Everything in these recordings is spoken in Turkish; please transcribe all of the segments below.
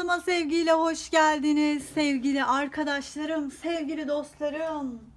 Kanalıma sevgiyle hoş geldiniz. Sevgili arkadaşlarım, sevgili dostlarım.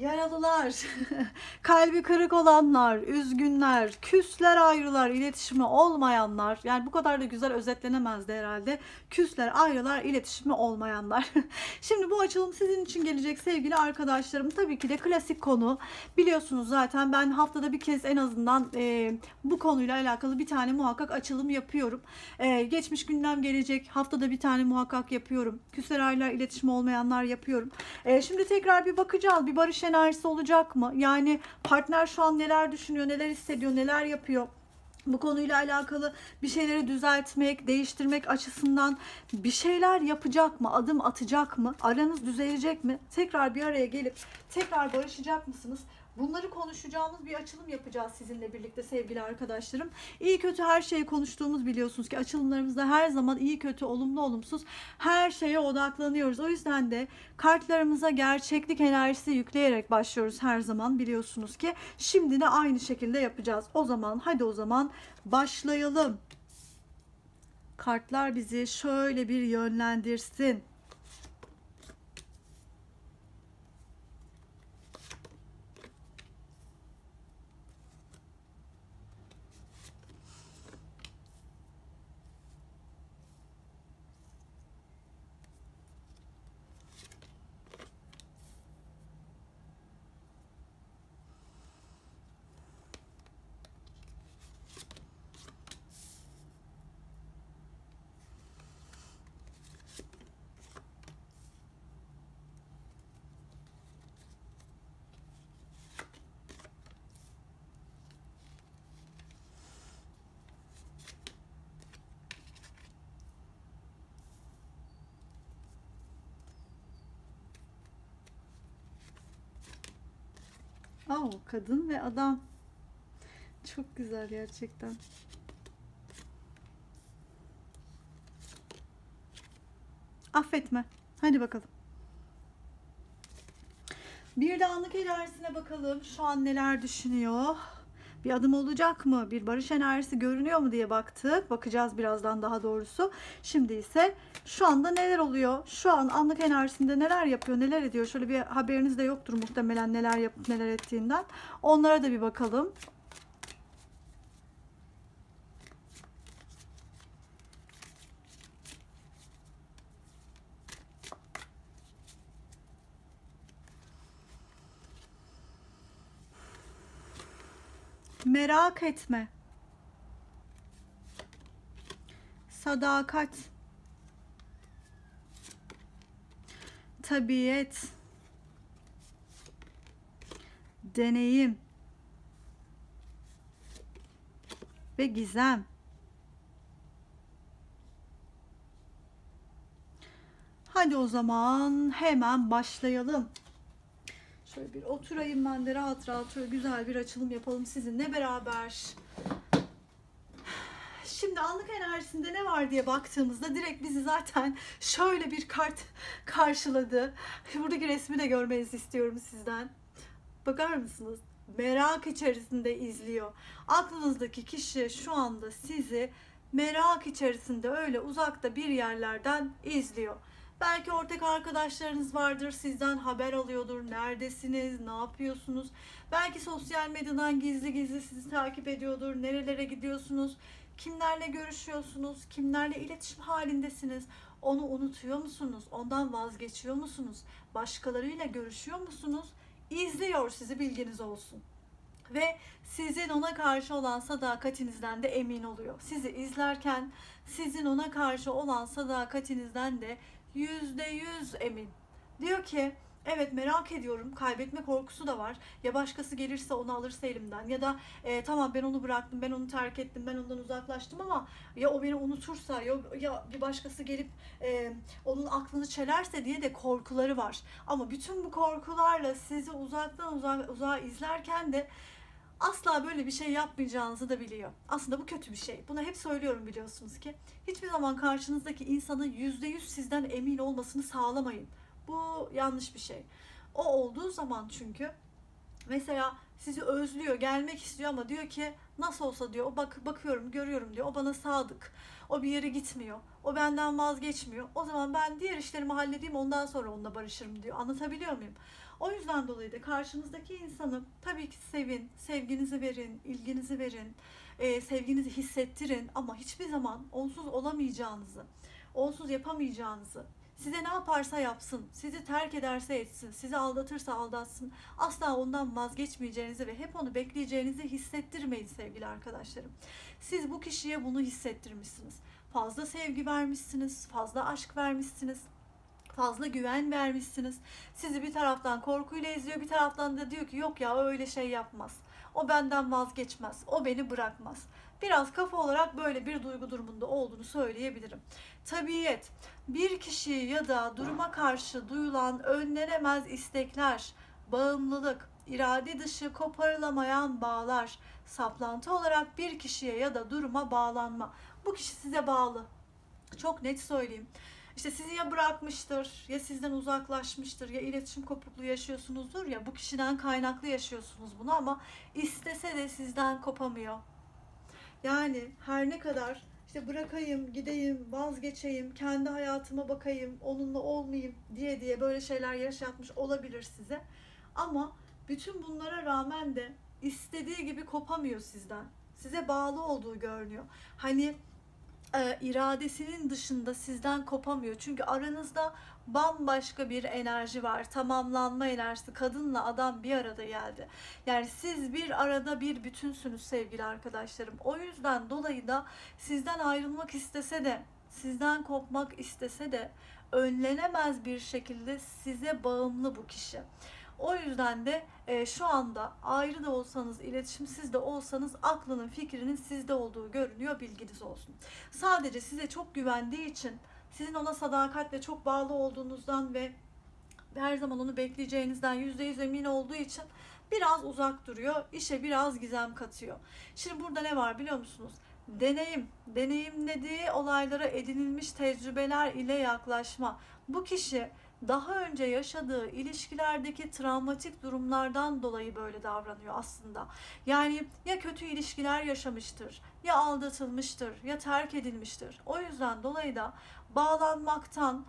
Yaralılar, kalbi kırık olanlar, üzgünler, küsler ayrılar, iletişimi olmayanlar. Yani bu kadar da güzel özetlenemezdi herhalde. Küsler ayrılar, iletişimi olmayanlar. Şimdi bu açılım sizin için gelecek sevgili arkadaşlarım. Tabii ki de klasik konu. Biliyorsunuz zaten ben haftada bir kez en azından e, bu konuyla alakalı bir tane muhakkak açılım yapıyorum. E, geçmiş gündem gelecek haftada bir tane muhakkak yapıyorum. Küsler ayrılar, iletişimi olmayanlar yapıyorum. E, şimdi tekrar bir bakacağız. Bir barış enerjisi olacak mı? Yani partner şu an neler düşünüyor, neler hissediyor, neler yapıyor? bu konuyla alakalı bir şeyleri düzeltmek, değiştirmek açısından bir şeyler yapacak mı? Adım atacak mı? Aranız düzelecek mi? Tekrar bir araya gelip tekrar barışacak mısınız? Bunları konuşacağımız bir açılım yapacağız sizinle birlikte sevgili arkadaşlarım. İyi kötü her şeyi konuştuğumuz biliyorsunuz ki açılımlarımızda her zaman iyi kötü, olumlu olumsuz her şeye odaklanıyoruz. O yüzden de kartlarımıza gerçeklik enerjisi yükleyerek başlıyoruz her zaman biliyorsunuz ki. Şimdi de aynı şekilde yapacağız. O zaman hadi o zaman başlayalım. Kartlar bizi şöyle bir yönlendirsin. Oh, kadın ve adam. Çok güzel gerçekten. Affetme. Hadi bakalım. Bir de anlık enerjisine bakalım. Şu an neler düşünüyor? Bir adım olacak mı? Bir barış enerjisi görünüyor mu diye baktık. Bakacağız birazdan daha doğrusu. Şimdi ise şu anda neler oluyor? Şu an anlık enerjisinde neler yapıyor, neler ediyor? Şöyle bir haberiniz de yoktur muhtemelen neler yapıp neler ettiğinden. Onlara da bir bakalım. Merak etme. Sadakat. Tabiyet. Deneyim. Ve gizem. Hadi o zaman hemen başlayalım. Şöyle bir oturayım ben de rahat rahat şöyle güzel bir açılım yapalım sizinle beraber. Şimdi anlık enerjisinde ne var diye baktığımızda direkt bizi zaten şöyle bir kart karşıladı. Buradaki resmi de görmenizi istiyorum sizden. Bakar mısınız? Merak içerisinde izliyor. Aklınızdaki kişi şu anda sizi merak içerisinde öyle uzakta bir yerlerden izliyor. Belki ortak arkadaşlarınız vardır, sizden haber alıyordur. Neredesiniz, ne yapıyorsunuz? Belki sosyal medyadan gizli gizli sizi takip ediyordur. Nerelere gidiyorsunuz? Kimlerle görüşüyorsunuz? Kimlerle iletişim halindesiniz? Onu unutuyor musunuz? Ondan vazgeçiyor musunuz? Başkalarıyla görüşüyor musunuz? İzliyor sizi bilginiz olsun ve sizin ona karşı olan sadakatinizden de emin oluyor. Sizi izlerken sizin ona karşı olan sadakatinizden de yüzde yüz emin. Diyor ki evet merak ediyorum kaybetme korkusu da var. Ya başkası gelirse onu alırsa elimden ya da e, tamam ben onu bıraktım ben onu terk ettim ben ondan uzaklaştım ama ya o beni unutursa ya, ya bir başkası gelip e, onun aklını çelerse diye de korkuları var. Ama bütün bu korkularla sizi uzaktan uzağa, uzağa izlerken de asla böyle bir şey yapmayacağınızı da biliyor. Aslında bu kötü bir şey. Bunu hep söylüyorum biliyorsunuz ki. Hiçbir zaman karşınızdaki insanın yüzde yüz sizden emin olmasını sağlamayın. Bu yanlış bir şey. O olduğu zaman çünkü mesela sizi özlüyor, gelmek istiyor ama diyor ki Nasıl olsa diyor o bak bakıyorum görüyorum diyor o bana sadık. O bir yere gitmiyor. O benden vazgeçmiyor. O zaman ben diğer işlerimi halledeyim ondan sonra onunla barışırım diyor. Anlatabiliyor muyum? O yüzden dolayı da karşınızdaki insanı tabii ki sevin, sevginizi verin, ilginizi verin, e, sevginizi hissettirin ama hiçbir zaman onsuz olamayacağınızı, onsuz yapamayacağınızı, size ne yaparsa yapsın, sizi terk ederse etsin, sizi aldatırsa aldatsın, asla ondan vazgeçmeyeceğinizi ve hep onu bekleyeceğinizi hissettirmeyin sevgili arkadaşlarım. Siz bu kişiye bunu hissettirmişsiniz. Fazla sevgi vermişsiniz, fazla aşk vermişsiniz, fazla güven vermişsiniz. Sizi bir taraftan korkuyla izliyor, bir taraftan da diyor ki yok ya öyle şey yapmaz. O benden vazgeçmez, o beni bırakmaz. Biraz kafa olarak böyle bir duygu durumunda olduğunu söyleyebilirim. Tabiiyet, bir kişi ya da duruma karşı duyulan önlenemez istekler, bağımlılık, irade dışı koparılamayan bağlar, saplantı olarak bir kişiye ya da duruma bağlanma. Bu kişi size bağlı. Çok net söyleyeyim. İşte sizi ya bırakmıştır, ya sizden uzaklaşmıştır, ya iletişim kopukluğu yaşıyorsunuzdur ya bu kişiden kaynaklı yaşıyorsunuz bunu ama istese de sizden kopamıyor. Yani her ne kadar işte bırakayım, gideyim, vazgeçeyim, kendi hayatıma bakayım, onunla olmayayım diye diye böyle şeyler yaşatmış olabilir size. Ama bütün bunlara rağmen de istediği gibi kopamıyor sizden. Size bağlı olduğu görünüyor. Hani e, iradesinin dışında sizden kopamıyor. Çünkü aranızda bambaşka bir enerji var. Tamamlanma enerjisi. Kadınla adam bir arada geldi. Yani siz bir arada bir bütünsünüz sevgili arkadaşlarım. O yüzden dolayı da sizden ayrılmak istese de, sizden kopmak istese de önlenemez bir şekilde size bağımlı bu kişi. O yüzden de e, şu anda ayrı da olsanız, iletişimsiz de olsanız aklının, fikrinin sizde olduğu görünüyor. Bilginiz olsun. Sadece size çok güvendiği için, sizin ona sadakatle çok bağlı olduğunuzdan ve her zaman onu bekleyeceğinizden yüzde yüz emin olduğu için biraz uzak duruyor. işe biraz gizem katıyor. Şimdi burada ne var biliyor musunuz? Deneyim, deneyimlediği olaylara edinilmiş tecrübeler ile yaklaşma. Bu kişi daha önce yaşadığı ilişkilerdeki travmatik durumlardan dolayı böyle davranıyor aslında. Yani ya kötü ilişkiler yaşamıştır, ya aldatılmıştır, ya terk edilmiştir. O yüzden dolayı da bağlanmaktan,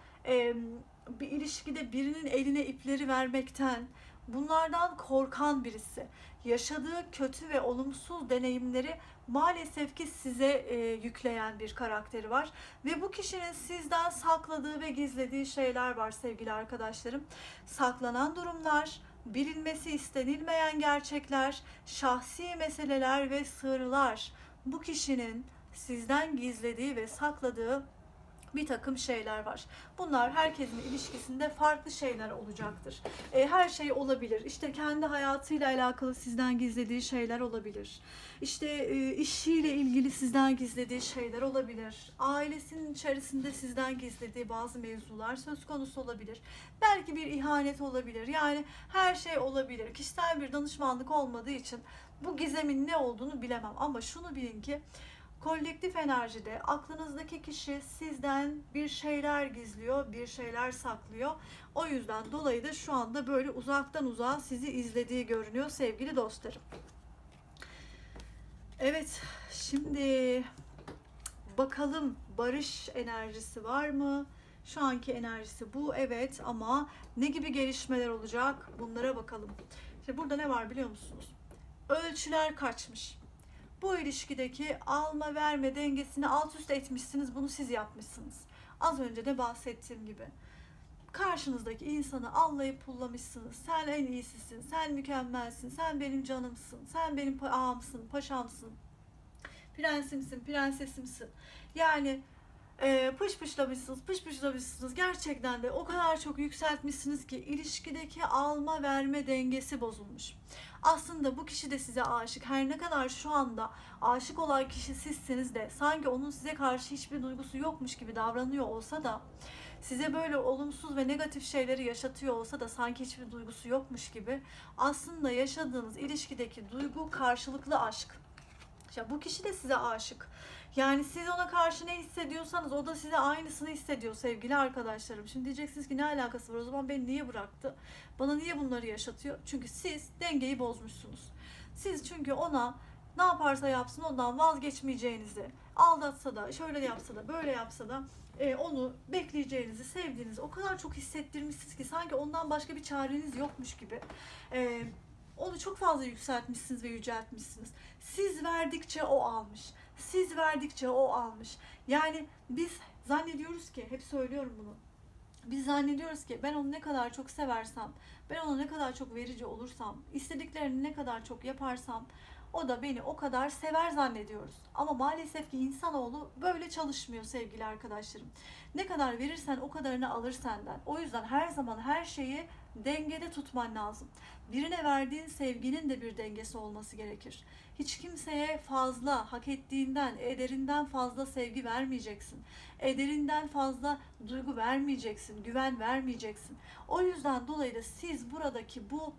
bir ilişkide birinin eline ipleri vermekten, bunlardan korkan birisi. Yaşadığı kötü ve olumsuz deneyimleri maalesef ki size e, yükleyen bir karakteri var. Ve bu kişinin sizden sakladığı ve gizlediği şeyler var sevgili arkadaşlarım. Saklanan durumlar, bilinmesi istenilmeyen gerçekler, şahsi meseleler ve sırlar. Bu kişinin sizden gizlediği ve sakladığı bir takım şeyler var. Bunlar herkesin ilişkisinde farklı şeyler olacaktır. E, her şey olabilir. İşte kendi hayatıyla alakalı sizden gizlediği şeyler olabilir. İşte e, işiyle ilgili sizden gizlediği şeyler olabilir. Ailesinin içerisinde sizden gizlediği bazı mevzular söz konusu olabilir. Belki bir ihanet olabilir. Yani her şey olabilir. Kişisel bir danışmanlık olmadığı için bu gizemin ne olduğunu bilemem. Ama şunu bilin ki kolektif enerjide aklınızdaki kişi sizden bir şeyler gizliyor, bir şeyler saklıyor. O yüzden dolayı da şu anda böyle uzaktan uzağa sizi izlediği görünüyor sevgili dostlarım. Evet, şimdi bakalım barış enerjisi var mı? Şu anki enerjisi bu evet ama ne gibi gelişmeler olacak? Bunlara bakalım. İşte burada ne var biliyor musunuz? Ölçüler kaçmış bu ilişkideki alma verme dengesini alt üst etmişsiniz. Bunu siz yapmışsınız. Az önce de bahsettiğim gibi. Karşınızdaki insanı allayıp pullamışsınız. Sen en iyisisin, sen mükemmelsin, sen benim canımsın, sen benim ağamsın, paşamsın, prensimsin, prensesimsin. Yani e, pış pışlamışsınız, pış pışlamışsınız. Gerçekten de o kadar çok yükseltmişsiniz ki ilişkideki alma verme dengesi bozulmuş. Aslında bu kişi de size aşık. Her ne kadar şu anda aşık olan kişi sizseniz de sanki onun size karşı hiçbir duygusu yokmuş gibi davranıyor olsa da size böyle olumsuz ve negatif şeyleri yaşatıyor olsa da sanki hiçbir duygusu yokmuş gibi aslında yaşadığınız ilişkideki duygu karşılıklı aşk. Ya bu kişi de size aşık. Yani siz ona karşı ne hissediyorsanız o da size aynısını hissediyor sevgili arkadaşlarım. Şimdi diyeceksiniz ki ne alakası var o zaman beni niye bıraktı? Bana niye bunları yaşatıyor? Çünkü siz dengeyi bozmuşsunuz. Siz çünkü ona ne yaparsa yapsın ondan vazgeçmeyeceğinizi, aldatsa da, şöyle yapsa da, böyle yapsa da e, onu bekleyeceğinizi, sevdiğinizi o kadar çok hissettirmişsiniz ki sanki ondan başka bir çareniz yokmuş gibi. E, onu çok fazla yükseltmişsiniz ve yüceltmişsiniz. Siz verdikçe o almış. Siz verdikçe o almış. Yani biz zannediyoruz ki, hep söylüyorum bunu. Biz zannediyoruz ki ben onu ne kadar çok seversem, ben ona ne kadar çok verici olursam, istediklerini ne kadar çok yaparsam o da beni o kadar sever zannediyoruz. Ama maalesef ki insanoğlu böyle çalışmıyor sevgili arkadaşlarım. Ne kadar verirsen o kadarını alır senden. O yüzden her zaman her şeyi dengede tutman lazım. Birine verdiğin sevginin de bir dengesi olması gerekir. Hiç kimseye fazla, hak ettiğinden, ederinden fazla sevgi vermeyeceksin. Ederinden fazla duygu vermeyeceksin, güven vermeyeceksin. O yüzden dolayı da siz buradaki bu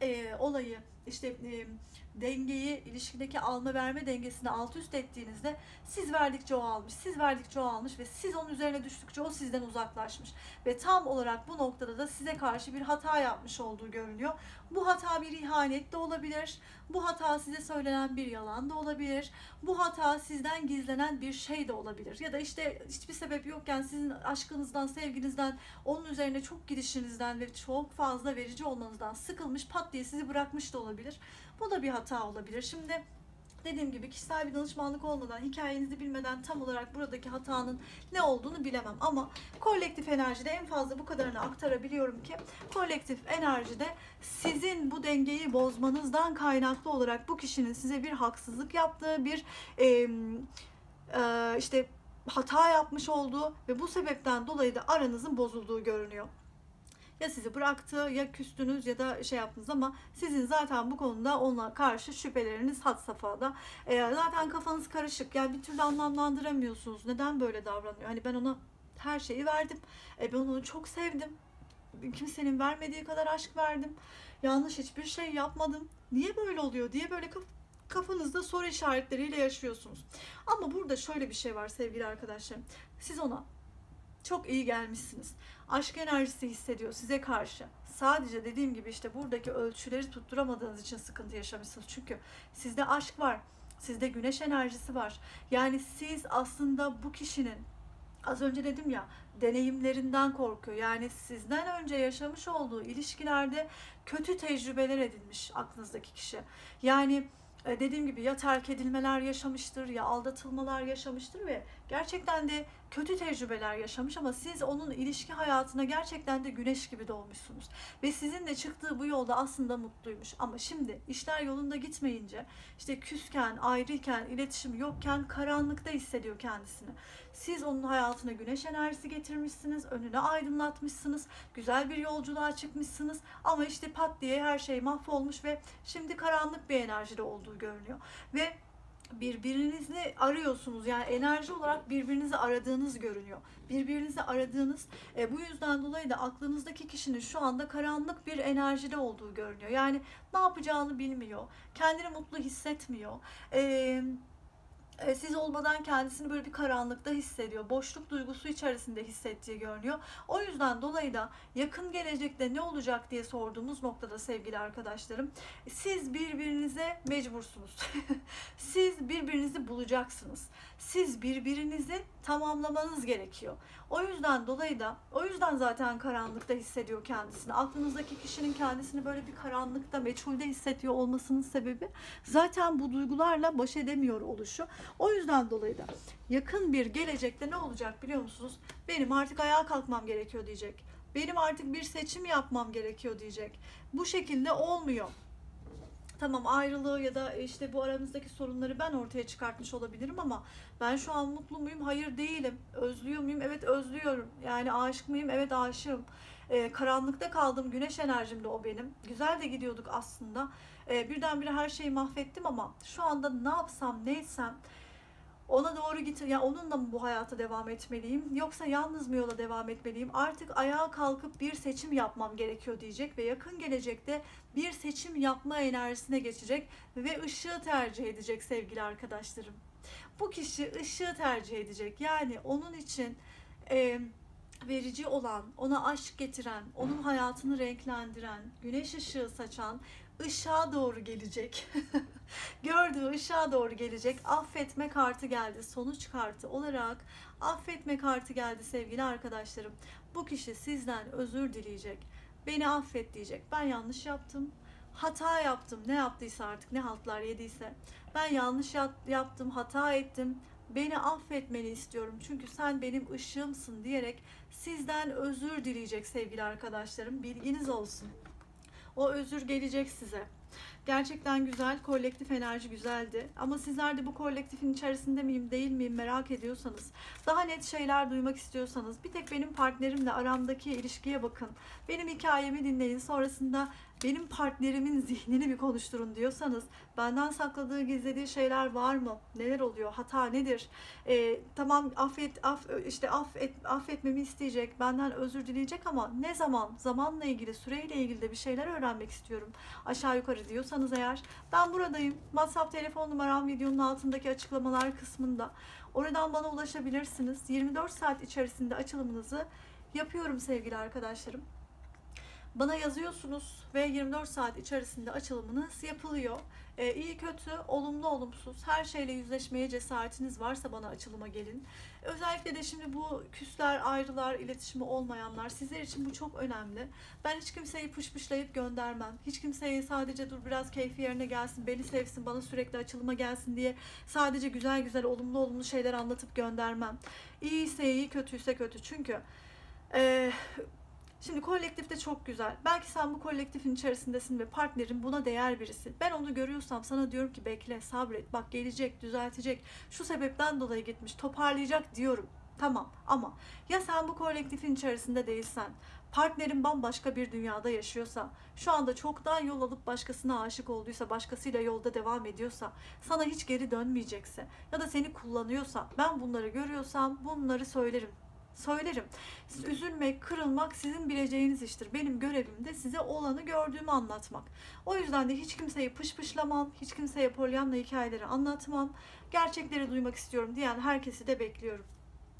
e, olayı işte e, dengeyi ilişkideki alma verme dengesini alt üst ettiğinizde siz verdikçe o almış, siz verdikçe o almış ve siz onun üzerine düştükçe o sizden uzaklaşmış ve tam olarak bu noktada da size karşı bir hata yapmış olduğu görünüyor. Bu hata bir ihanet de olabilir. Bu hata size söylenen bir yalan da olabilir. Bu hata sizden gizlenen bir şey de olabilir. Ya da işte hiçbir sebep yokken sizin aşkınızdan, sevginizden, onun üzerine çok gidişinizden ve çok fazla verici olmanızdan sıkılmış pat diye sizi bırakmış da olabilir. Bu da bir hata olabilir. Şimdi dediğim gibi kişisel bir danışmanlık olmadan, hikayenizi bilmeden tam olarak buradaki hatanın ne olduğunu bilemem. Ama kolektif enerjide en fazla bu kadarını aktarabiliyorum ki kolektif enerjide sizin bu dengeyi bozmanızdan kaynaklı olarak bu kişinin size bir haksızlık yaptığı, bir e, e, işte hata yapmış olduğu ve bu sebepten dolayı da aranızın bozulduğu görünüyor ya sizi bıraktı ya küstünüz ya da şey yaptınız ama sizin zaten bu konuda onunla karşı şüpheleriniz had safhada. E, zaten kafanız karışık yani bir türlü anlamlandıramıyorsunuz. Neden böyle davranıyor? Hani ben ona her şeyi verdim. E, ben onu çok sevdim. Kimsenin vermediği kadar aşk verdim. Yanlış hiçbir şey yapmadım. Niye böyle oluyor diye böyle kaf- kafanızda soru işaretleriyle yaşıyorsunuz. Ama burada şöyle bir şey var sevgili arkadaşlarım. Siz ona çok iyi gelmişsiniz. Aşk enerjisi hissediyor size karşı. Sadece dediğim gibi işte buradaki ölçüleri tutturamadığınız için sıkıntı yaşamışsınız. Çünkü sizde aşk var. Sizde güneş enerjisi var. Yani siz aslında bu kişinin az önce dedim ya deneyimlerinden korkuyor. Yani sizden önce yaşamış olduğu ilişkilerde kötü tecrübeler edinmiş aklınızdaki kişi. Yani dediğim gibi ya terk edilmeler yaşamıştır ya aldatılmalar yaşamıştır ve gerçekten de kötü tecrübeler yaşamış ama siz onun ilişki hayatına gerçekten de güneş gibi doğmuşsunuz. Ve sizinle çıktığı bu yolda aslında mutluymuş. Ama şimdi işler yolunda gitmeyince işte küsken, ayrıyken, iletişim yokken karanlıkta hissediyor kendisini. Siz onun hayatına güneş enerjisi getirmişsiniz, önüne aydınlatmışsınız, güzel bir yolculuğa çıkmışsınız ama işte pat diye her şey mahvolmuş ve şimdi karanlık bir enerjide olduğu görünüyor. Ve birbirinizi arıyorsunuz. Yani enerji olarak birbirinizi aradığınız görünüyor. Birbirinizi aradığınız e, bu yüzden dolayı da aklınızdaki kişinin şu anda karanlık bir enerjide olduğu görünüyor. Yani ne yapacağını bilmiyor. Kendini mutlu hissetmiyor. Eee siz olmadan kendisini böyle bir karanlıkta hissediyor. Boşluk duygusu içerisinde hissettiği görünüyor. O yüzden dolayı da yakın gelecekte ne olacak diye sorduğumuz noktada sevgili arkadaşlarım siz birbirinize mecbursunuz. siz birbirinizi bulacaksınız. Siz birbirinizi tamamlamanız gerekiyor. O yüzden dolayı da o yüzden zaten karanlıkta hissediyor kendisini. Aklınızdaki kişinin kendisini böyle bir karanlıkta, meçhulde hissediyor olmasının sebebi zaten bu duygularla baş edemiyor oluşu. O yüzden dolayı da yakın bir gelecekte ne olacak biliyor musunuz? Benim artık ayağa kalkmam gerekiyor diyecek. Benim artık bir seçim yapmam gerekiyor diyecek. Bu şekilde olmuyor. Tamam ayrılığı ya da işte bu aranızdaki sorunları ben ortaya çıkartmış olabilirim ama ben şu an mutlu muyum? Hayır değilim. Özlüyor muyum? Evet özlüyorum. Yani aşık mıyım? Evet aşığım. Ee, karanlıkta kaldım. Güneş enerjimde o benim. Güzel de gidiyorduk aslında. Ee, birdenbire her şeyi mahvettim ama şu anda ne yapsam, ne etsem ona doğru git ya onunla mı bu hayata devam etmeliyim? Yoksa yalnız mı yola devam etmeliyim? Artık ayağa kalkıp bir seçim yapmam gerekiyor diyecek ve yakın gelecekte bir seçim yapma enerjisine geçecek ve ışığı tercih edecek sevgili arkadaşlarım. Bu kişi ışığı tercih edecek. Yani onun için e, verici olan, ona aşk getiren, onun hayatını renklendiren, güneş ışığı saçan, ışığa doğru gelecek. Gördüğü ışığa doğru gelecek. Affetme kartı geldi. Sonuç kartı olarak affetme kartı geldi sevgili arkadaşlarım. Bu kişi sizden özür dileyecek. Beni affet diyecek. Ben yanlış yaptım. Hata yaptım. Ne yaptıysa artık ne haltlar yediyse. Ben yanlış yap- yaptım, hata ettim. Beni affetmeni istiyorum. Çünkü sen benim ışığımsın diyerek sizden özür dileyecek sevgili arkadaşlarım. Bilginiz olsun. O özür gelecek size. Gerçekten güzel, kolektif enerji güzeldi. Ama sizler de bu kolektifin içerisinde miyim, değil miyim merak ediyorsanız, daha net şeyler duymak istiyorsanız, bir tek benim partnerimle aramdaki ilişkiye bakın. Benim hikayemi dinleyin. Sonrasında benim partnerimin zihnini bir konuşturun diyorsanız, benden sakladığı, gizlediği şeyler var mı? Neler oluyor? Hata nedir? Ee, tamam affet, aff, işte affet, affetmemi isteyecek, benden özür dileyecek ama ne zaman? Zamanla ilgili, süreyle ilgili de bir şeyler öğrenmek istiyorum. Aşağı yukarı diyorsanız eğer ben buradayım. WhatsApp telefon numaram videonun altındaki açıklamalar kısmında. Oradan bana ulaşabilirsiniz. 24 saat içerisinde açılımınızı yapıyorum sevgili arkadaşlarım. Bana yazıyorsunuz ve 24 saat içerisinde açılımınız yapılıyor. Ee, iyi kötü, olumlu olumsuz her şeyle yüzleşmeye cesaretiniz varsa bana açılıma gelin. Özellikle de şimdi bu küsler, ayrılar, iletişimi olmayanlar sizler için bu çok önemli. Ben hiç kimseyi pışpışlayıp göndermem. Hiç kimseyi sadece dur biraz keyfi yerine gelsin, beni sevsin, bana sürekli açılıma gelsin diye sadece güzel güzel olumlu olumlu şeyler anlatıp göndermem. İyiyse iyi, kötüyse kötü. Çünkü eee Şimdi kolektifte çok güzel. Belki sen bu kolektifin içerisindesin ve partnerin buna değer birisi. Ben onu görüyorsam sana diyorum ki bekle, sabret. Bak gelecek, düzeltecek. Şu sebepten dolayı gitmiş, toparlayacak diyorum. Tamam ama ya sen bu kolektifin içerisinde değilsen, partnerin bambaşka bir dünyada yaşıyorsa, şu anda çoktan yol alıp başkasına aşık olduysa, başkasıyla yolda devam ediyorsa, sana hiç geri dönmeyecekse ya da seni kullanıyorsa, ben bunları görüyorsam bunları söylerim söylerim. Üzülmek, kırılmak sizin bileceğiniz iştir. Benim görevim de size olanı gördüğümü anlatmak. O yüzden de hiç kimseyi pışpışlamam, hiç kimseye polyanla hikayeleri anlatmam. Gerçekleri duymak istiyorum diyen herkesi de bekliyorum.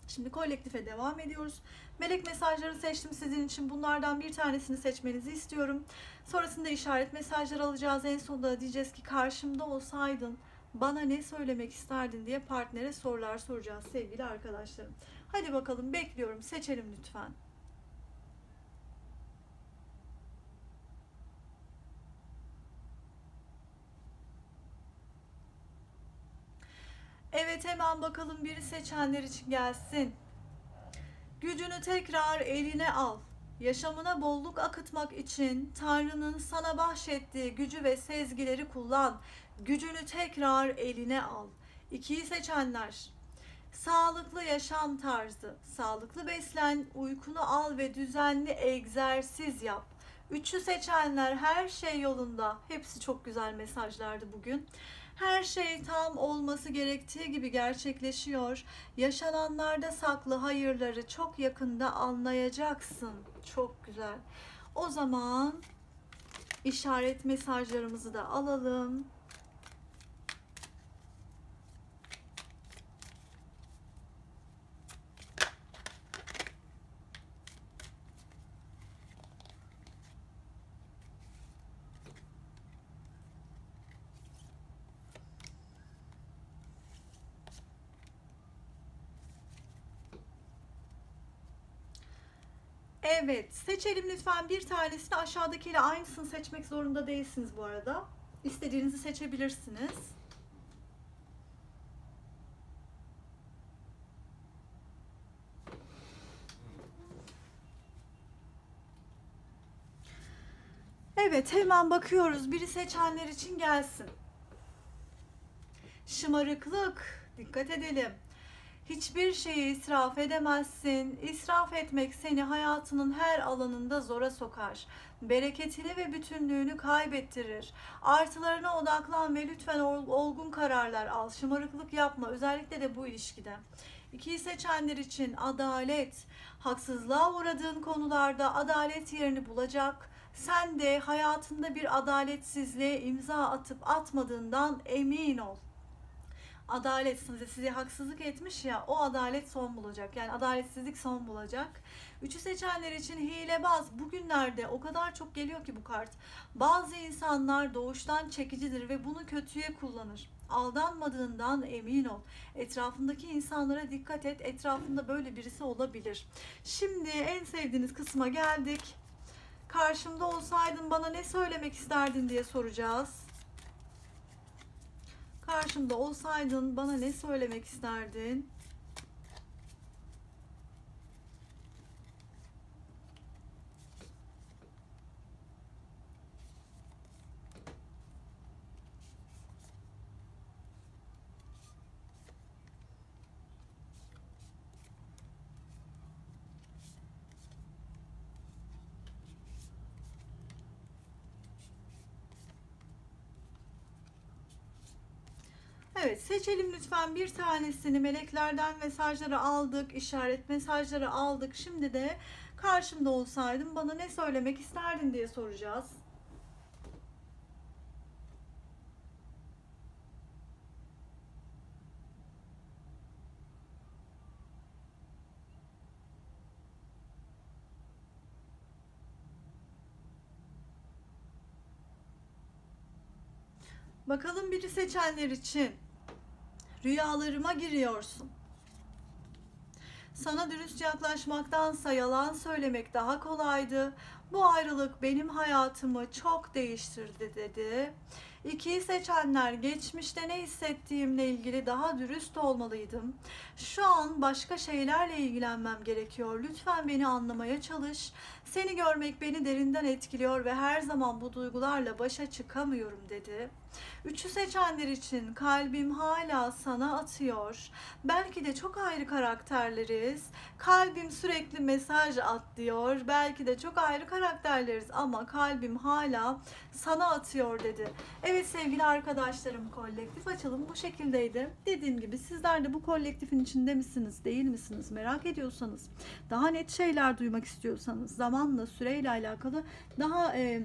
Şimdi kolektife devam ediyoruz. Melek mesajları seçtim sizin için. Bunlardan bir tanesini seçmenizi istiyorum. Sonrasında işaret mesajları alacağız. En sonunda diyeceğiz ki karşımda olsaydın bana ne söylemek isterdin diye partnere sorular soracağız sevgili arkadaşlarım. Hadi bakalım bekliyorum. Seçelim lütfen. Evet hemen bakalım biri seçenler için gelsin. Gücünü tekrar eline al. Yaşamına bolluk akıtmak için Tanrı'nın sana bahşettiği gücü ve sezgileri kullan. Gücünü tekrar eline al. İkiyi seçenler. Sağlıklı yaşam tarzı. Sağlıklı beslen, uykunu al ve düzenli egzersiz yap. Üçü seçenler her şey yolunda. Hepsi çok güzel mesajlardı bugün. Her şey tam olması gerektiği gibi gerçekleşiyor. Yaşananlarda saklı hayırları çok yakında anlayacaksın. Çok güzel. O zaman işaret mesajlarımızı da alalım. Evet, seçelim lütfen bir tanesini aşağıdakiyle aynısını seçmek zorunda değilsiniz bu arada. İstediğinizi seçebilirsiniz. Evet, hemen bakıyoruz. Biri seçenler için gelsin. Şımarıklık. Dikkat edelim. Hiçbir şeyi israf edemezsin. İsraf etmek seni hayatının her alanında zora sokar. Bereketini ve bütünlüğünü kaybettirir. Artılarına odaklan ve lütfen ol- olgun kararlar al. Şımarıklık yapma. Özellikle de bu ilişkide. İkiyi seçenler için adalet. Haksızlığa uğradığın konularda adalet yerini bulacak. Sen de hayatında bir adaletsizliğe imza atıp atmadığından emin ol. Adalet size, size haksızlık etmiş ya o adalet son bulacak. Yani adaletsizlik son bulacak. Üçü seçenler için hilebaz bugünlerde o kadar çok geliyor ki bu kart. Bazı insanlar doğuştan çekicidir ve bunu kötüye kullanır. Aldanmadığından emin ol. Etrafındaki insanlara dikkat et. Etrafında böyle birisi olabilir. Şimdi en sevdiğiniz kısma geldik. Karşımda olsaydın bana ne söylemek isterdin diye soracağız. Karşımda olsaydın bana ne söylemek isterdin? Evet seçelim lütfen bir tanesini. Meleklerden mesajları aldık işaret mesajları aldık. Şimdi de karşımda olsaydın bana ne söylemek isterdin diye soracağız. Bakalım biri seçenler için rüyalarıma giriyorsun. Sana dürüst yaklaşmaktansa yalan söylemek daha kolaydı. Bu ayrılık benim hayatımı çok değiştirdi dedi. İkiyi seçenler geçmişte ne hissettiğimle ilgili daha dürüst olmalıydım. Şu an başka şeylerle ilgilenmem gerekiyor. Lütfen beni anlamaya çalış. Seni görmek beni derinden etkiliyor ve her zaman bu duygularla başa çıkamıyorum dedi. Üçü seçenler için kalbim hala sana atıyor. Belki de çok ayrı karakterleriz. Kalbim sürekli mesaj at diyor. Belki de çok ayrı karakterleriz ama kalbim hala sana atıyor dedi. Evet sevgili arkadaşlarım kolektif açılım bu şekildeydi. Dediğim gibi sizler de bu kolektifin içinde misiniz değil misiniz merak ediyorsanız daha net şeyler duymak istiyorsanız zamanla süreyle alakalı daha e,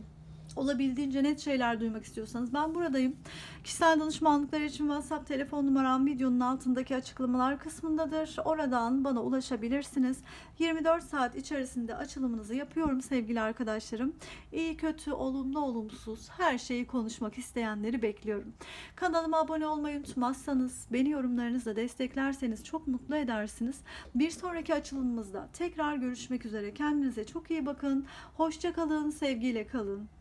olabildiğince net şeyler duymak istiyorsanız ben buradayım. Kişisel danışmanlıklar için WhatsApp telefon numaram videonun altındaki açıklamalar kısmındadır. Oradan bana ulaşabilirsiniz. 24 saat içerisinde açılımınızı yapıyorum sevgili arkadaşlarım. İyi kötü, olumlu olumsuz her şeyi konuşmak isteyenleri bekliyorum. Kanalıma abone olmayı unutmazsanız, beni yorumlarınızla desteklerseniz çok mutlu edersiniz. Bir sonraki açılımımızda tekrar görüşmek üzere. Kendinize çok iyi bakın. Hoşça kalın, sevgiyle kalın.